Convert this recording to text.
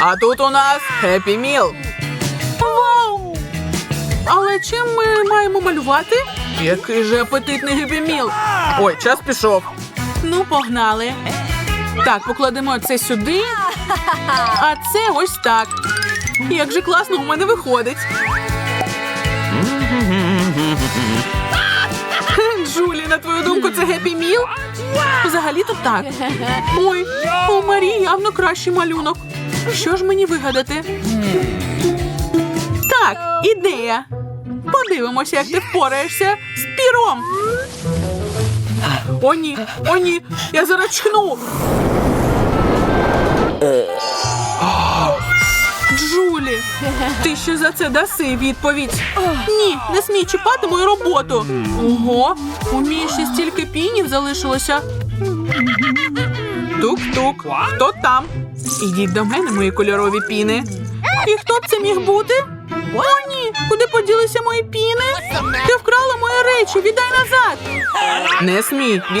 А тут у нас Happy Meal. Вау! Але чим ми маємо малювати? Який же апетитний Happy Meal. Ой, час пішов. Ну, погнали. Так, покладемо це сюди, а це ось так. Як же класно у мене виходить. Джулі, на твою думку, це Happy Meal? Взагалі-то так. Ой, у Марії явно кращий малюнок. Що ж мені вигадати? Так, ідея. Подивимося, як ти впораєшся з піром. О, ні, о, ні, я зараз чхну. Джулі, ти ще за це даси відповідь. Ні, не смій чіпати мою роботу. Ого, у Мії ще стільки пінів залишилося. Тук-тук. Хто там? Ідіть до мене, мої кольорові піни. І хто б це міг бути? О, ні! Куди поділися мої піни? Ти вкрала мої речі, віддай назад. Не смій.